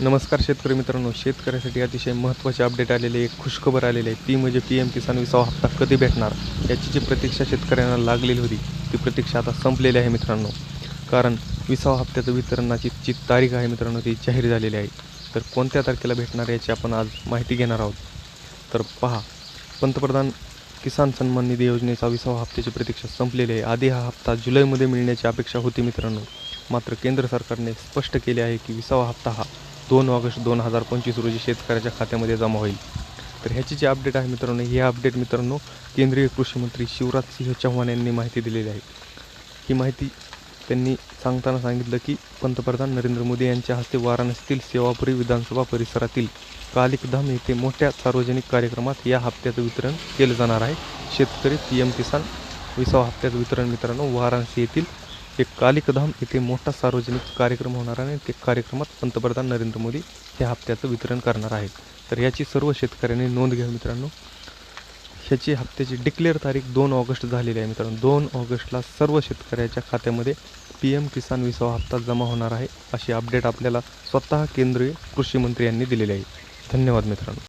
नमस्कार शेतकरी मित्रांनो. शेतकऱ्यासाठी अतिशय महत्त्वाचे अपडेट आलेले एक खुशखबर आलेली आहे. ती म्हणजे पी एम किसान विसावा हप्ता कधी भेटणार? याची जी प्रतीक्षा शेतकऱ्यांना लागलेली होती ती प्रतीक्षा आता संपलेली आहे मित्रांनो. कारण विसावा हप्त्याचं वितरणाची जी तारीख आहे मित्रांनो ती जाहीर झालेली आहे. तर कोणत्या तारखेला भेटणार याची आपण आज माहिती घेणार आहोत? तर पहा पंतप्रधान किसान सन्मान निधी योजनेचा विसावा हप्त्याची प्रतीक्षा संपलेली आहे. आधी हा हप्ता जुलैमध्ये मिळण्याची अपेक्षा होती मित्रांनो. मात्र केंद्र सरकारने स्पष्ट केले आहे की विसावा हप्ता हा दोन ऑगस्ट दोन हजार पंचवीस रोजी शेतकऱ्याच्या खात्यामध्ये जमा होईल. तर ह्याची जी अपडेट आहे मित्रांनो ही अपडेट मित्रांनो केंद्रीय कृषी मंत्री शिवराज सिंह चौहान यांनी माहिती दिलेली आहे. ही माहिती त्यांनी सांगताना सांगितलं की पंतप्रधान नरेंद्र मोदी यांच्या हस्ते वाराणसीतील सेवापुरी विधानसभा परिसरातील कालिकधाम येथे मोठ्या सार्वजनिक कार्यक्रमात या हप्त्याचं वितरण केलं जाणार आहे. शेतकरी पी एम किसान विसावा हप्त्याचं वितरण मित्रांनो वाराणसी येथील एक कालिकधाम येथे मोठा सार्वजनिक कार्यक्रम होणार आहे आणि त्या कार्यक्रमात पंतप्रधान नरेंद्र मोदी हे हप्त्याचं वितरण करणार आहेत. तर याची सर्व शेतकऱ्यांनी नोंद घ्या मित्रांनो. ह्याची हप्त्याची डिक्लेअर तारीख दोन ऑगस्ट झालेली आहे मित्रांनो. दोन ऑगस्टला सर्व शेतकऱ्याच्या खात्यामध्ये पी एम किसान विसावा हप्ता जमा होणार आहे अशी अपडेट आपल्याला स्वतः केंद्रीय कृषी मंत्री यांनी दिलेली आहे. धन्यवाद मित्रांनो.